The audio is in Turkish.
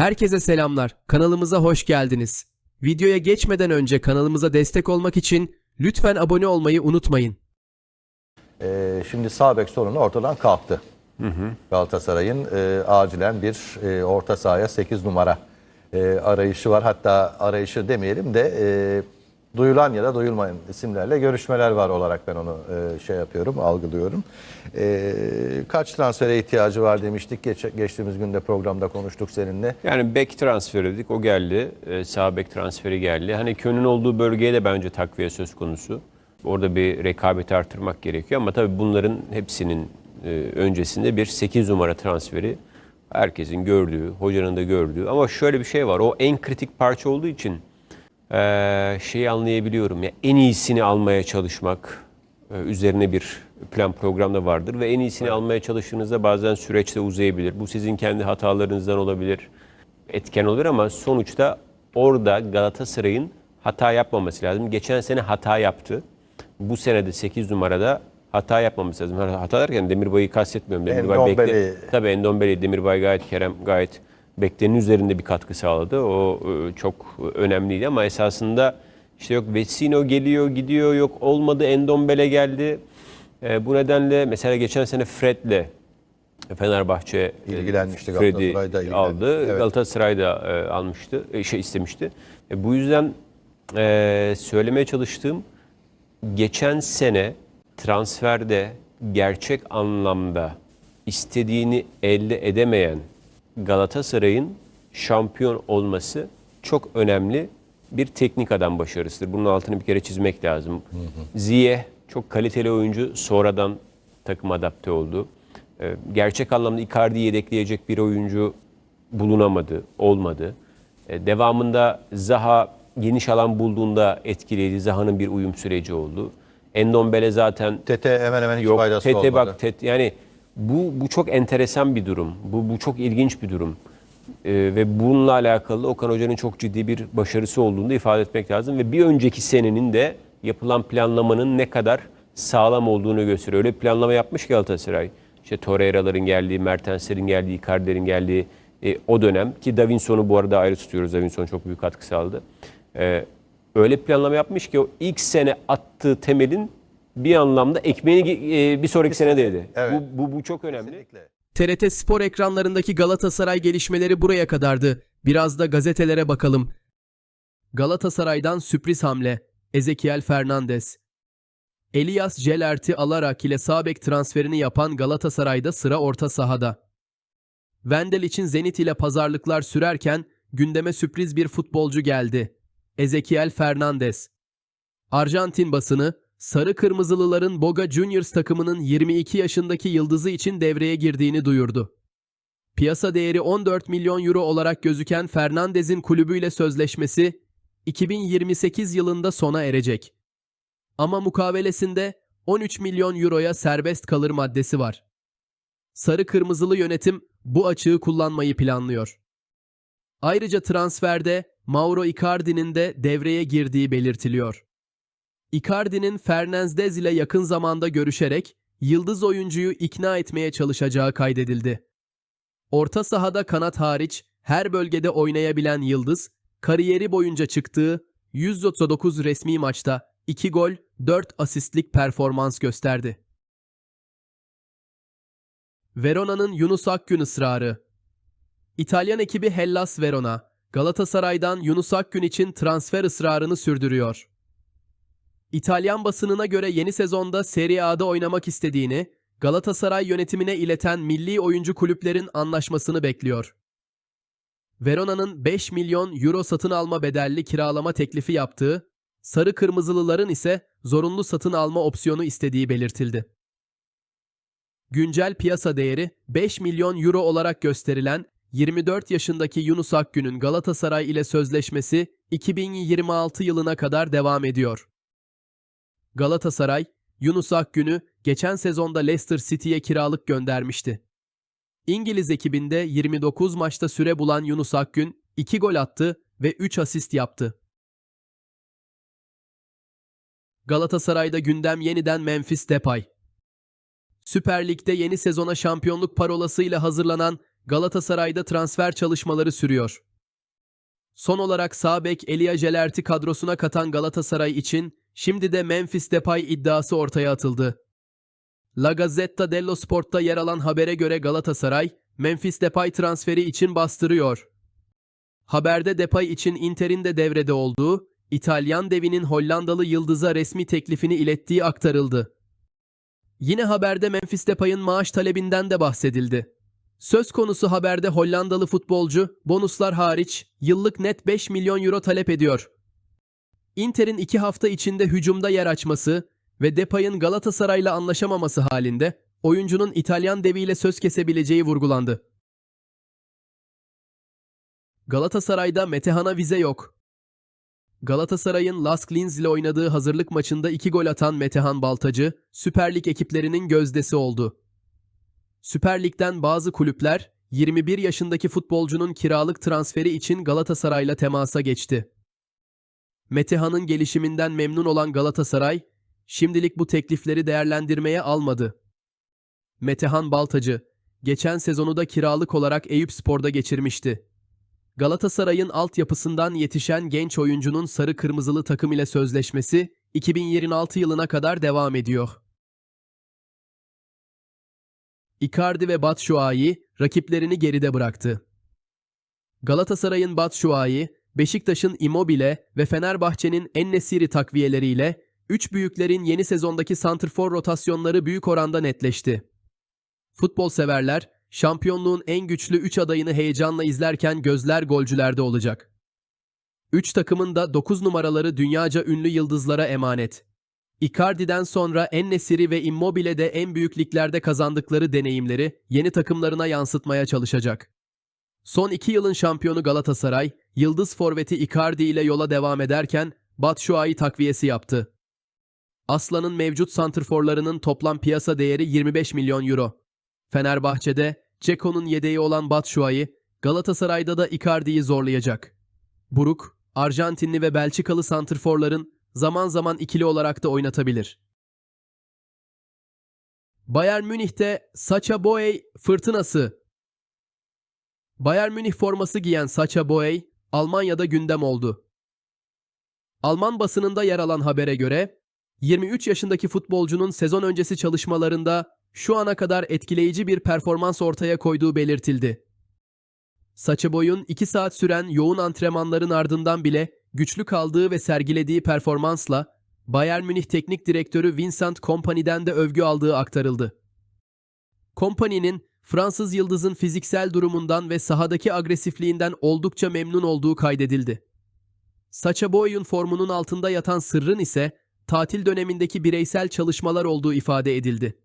Herkese selamlar. Kanalımıza hoş geldiniz. Videoya geçmeden önce kanalımıza destek olmak için lütfen abone olmayı unutmayın. Ee, şimdi sağ bek sorunu ortadan kalktı. Galatasaray'ın e, acilen bir e, orta sahaya 8 numara e, arayışı var. Hatta arayışı demeyelim de e, duyulan ya da duyulmayan isimlerle görüşmeler var olarak ben onu e, şey yapıyorum, algılıyorum. E, kaç transfere ihtiyacı var demiştik. Geç, geçtiğimiz günde programda konuştuk seninle. Yani bek transferi dedik o geldi. Ee, sağ bek transferi geldi. Hani Kön'ün olduğu bölgeye de bence takviye söz konusu. Orada bir rekabeti artırmak gerekiyor ama tabii bunların hepsinin e, öncesinde bir 8 numara transferi herkesin gördüğü, hocanın da gördüğü. Ama şöyle bir şey var. O en kritik parça olduğu için eee, şeyi anlayabiliyorum. Ya en iyisini almaya çalışmak e, üzerine bir plan program da vardır ve en iyisini almaya çalıştığınızda bazen süreç de uzayabilir. Bu sizin kendi hatalarınızdan olabilir, etken olabilir ama sonuçta orada Galatasaray'ın hata yapmaması lazım. Geçen sene hata yaptı. Bu sene de 8 numarada hata yapmaması lazım. Yani Hata derken Demirbay'ı kastetmiyorum. Demirbay Endombele. bekle. Tabii Endombele, Demirbay gayet Kerem gayet beklenenin üzerinde bir katkı sağladı. O e, çok önemliydi ama esasında işte yok Vecino geliyor gidiyor yok olmadı Endombele geldi. E, bu nedenle mesela geçen sene Fred'le Fenerbahçe e, İlgilenmişti, Fred'i aldı. Evet. Galatasaray da e, almıştı, e, şey istemişti. E, bu yüzden e, söylemeye çalıştığım geçen sene transferde gerçek anlamda istediğini elde edemeyen Galatasaray'ın şampiyon olması çok önemli bir teknik adam başarısıdır. Bunun altını bir kere çizmek lazım. Ziyeh çok kaliteli oyuncu sonradan takım adapte oldu. Ee, Gerçek anlamda Icardi'yi yedekleyecek bir oyuncu bulunamadı, olmadı. Ee, Devamında Zaha geniş alan bulduğunda etkiledi. Zaha'nın bir uyum süreci oldu. Endombele zaten Tete hemen hemen hiç Yok faydası Tete olmadı. bak Tete yani bu bu çok enteresan bir durum. Bu bu çok ilginç bir durum. Ee, ve bununla alakalı Okan Hoca'nın çok ciddi bir başarısı olduğunu da ifade etmek lazım ve bir önceki senenin de yapılan planlamanın ne kadar sağlam olduğunu gösteriyor. Öyle planlama yapmış Galatasaray. İşte Torreira'ların geldiği, Mertens'lerin geldiği, Icardi'lerin geldiği e, o dönem ki Davinson'u bu arada ayrı tutuyoruz. Davinson çok büyük katkı sağladı. Ee, öyle planlama yapmış ki o ilk sene attığı temelin bir anlamda ekmeğini e, bir sonraki sene de yedi. Evet. Bu, bu, bu çok önemli. Kesinlikle. TRT Spor ekranlarındaki Galatasaray gelişmeleri buraya kadardı. Biraz da gazetelere bakalım. Galatasaray'dan sürpriz hamle. Ezekiel Fernandez. Elias Celert'i alarak ile sağ bek transferini yapan Galatasaray'da sıra orta sahada. Vendel için Zenit ile pazarlıklar sürerken gündeme sürpriz bir futbolcu geldi. Ezekiel Fernandez. Arjantin basını Sarı Kırmızılıların Boca Juniors takımının 22 yaşındaki yıldızı için devreye girdiğini duyurdu. Piyasa değeri 14 milyon euro olarak gözüken Fernandez'in kulübüyle sözleşmesi 2028 yılında sona erecek. Ama mukavelesinde 13 milyon euroya serbest kalır maddesi var. Sarı Kırmızılı yönetim bu açığı kullanmayı planlıyor. Ayrıca transferde Mauro Icardi'nin de devreye girdiği belirtiliyor. Icardi'nin Fernandez ile yakın zamanda görüşerek yıldız oyuncuyu ikna etmeye çalışacağı kaydedildi. Orta sahada kanat hariç her bölgede oynayabilen Yıldız, kariyeri boyunca çıktığı 139 resmi maçta 2 gol, 4 asistlik performans gösterdi. Verona'nın Yunus Akgün ısrarı İtalyan ekibi Hellas Verona, Galatasaray'dan Yunus Akgün için transfer ısrarını sürdürüyor. İtalyan basınına göre yeni sezonda Serie A'da oynamak istediğini Galatasaray yönetimine ileten milli oyuncu kulüplerin anlaşmasını bekliyor. Verona'nın 5 milyon euro satın alma bedelli kiralama teklifi yaptığı, sarı kırmızılıların ise zorunlu satın alma opsiyonu istediği belirtildi. Güncel piyasa değeri 5 milyon euro olarak gösterilen 24 yaşındaki Yunus Akgün'ün Galatasaray ile sözleşmesi 2026 yılına kadar devam ediyor. Galatasaray, Yunus Akgün'ü geçen sezonda Leicester City'ye kiralık göndermişti. İngiliz ekibinde 29 maçta süre bulan Yunus Akgün 2 gol attı ve 3 asist yaptı. Galatasaray'da gündem yeniden Memphis Depay. Süper Lig'de yeni sezona şampiyonluk parolasıyla hazırlanan Galatasaray'da transfer çalışmaları sürüyor. Son olarak sağ bek Elia Jelert'i kadrosuna katan Galatasaray için şimdi de Memphis Depay iddiası ortaya atıldı. La Gazzetta dello Sport'ta yer alan habere göre Galatasaray, Memphis Depay transferi için bastırıyor. Haberde Depay için Inter'in de devrede olduğu, İtalyan devinin Hollandalı yıldıza resmi teklifini ilettiği aktarıldı. Yine haberde Memphis Depay'ın maaş talebinden de bahsedildi. Söz konusu haberde Hollandalı futbolcu, bonuslar hariç, yıllık net 5 milyon euro talep ediyor. Inter'in iki hafta içinde hücumda yer açması ve Depay'ın Galatasaray'la anlaşamaması halinde oyuncunun İtalyan deviyle söz kesebileceği vurgulandı. Galatasaray'da Metehan'a vize yok. Galatasaray'ın Lask Linz ile oynadığı hazırlık maçında iki gol atan Metehan Baltacı, Süper Lig ekiplerinin gözdesi oldu. Süper Lig'den bazı kulüpler 21 yaşındaki futbolcunun kiralık transferi için Galatasaray'la temasa geçti. Metehan'ın gelişiminden memnun olan Galatasaray, şimdilik bu teklifleri değerlendirmeye almadı. Metehan Baltacı, geçen sezonu da kiralık olarak Eyüpspor'da geçirmişti. Galatasaray'ın altyapısından yetişen genç oyuncunun sarı kırmızılı takım ile sözleşmesi 2026 yılına kadar devam ediyor. Icardi ve Batshuayi rakiplerini geride bıraktı. Galatasaray'ın Batshuayi, Beşiktaş'ın Immobile ve Fenerbahçe'nin Ennesiri takviyeleriyle üç büyüklerin yeni sezondaki santrfor rotasyonları büyük oranda netleşti. Futbol severler, şampiyonluğun en güçlü 3 adayını heyecanla izlerken gözler golcülerde olacak. 3 takımın da 9 numaraları dünyaca ünlü yıldızlara emanet. Icardi'den sonra Ennesiri ve Immobile de en büyük liglerde kazandıkları deneyimleri yeni takımlarına yansıtmaya çalışacak. Son 2 yılın şampiyonu Galatasaray, yıldız forveti Icardi ile yola devam ederken Batshuayi takviyesi yaptı. Aslan'ın mevcut santrforlarının toplam piyasa değeri 25 milyon euro. Fenerbahçe'de Ceko'nun yedeği olan Batshuayi, Galatasaray'da da Icardi'yi zorlayacak. Buruk, Arjantinli ve Belçikalı santrforların zaman zaman ikili olarak da oynatabilir. Bayern Münih'te Sacha Boey fırtınası. Bayern Münih forması giyen Sacha Boey, Almanya'da gündem oldu. Alman basınında yer alan habere göre, 23 yaşındaki futbolcunun sezon öncesi çalışmalarında şu ana kadar etkileyici bir performans ortaya koyduğu belirtildi. Saça boyun 2 saat süren yoğun antrenmanların ardından bile güçlü kaldığı ve sergilediği performansla Bayern Münih Teknik Direktörü Vincent Kompany'den de övgü aldığı aktarıldı. Kompany'nin Fransız yıldızın fiziksel durumundan ve sahadaki agresifliğinden oldukça memnun olduğu kaydedildi. Saça Boy'un formunun altında yatan sırrın ise tatil dönemindeki bireysel çalışmalar olduğu ifade edildi.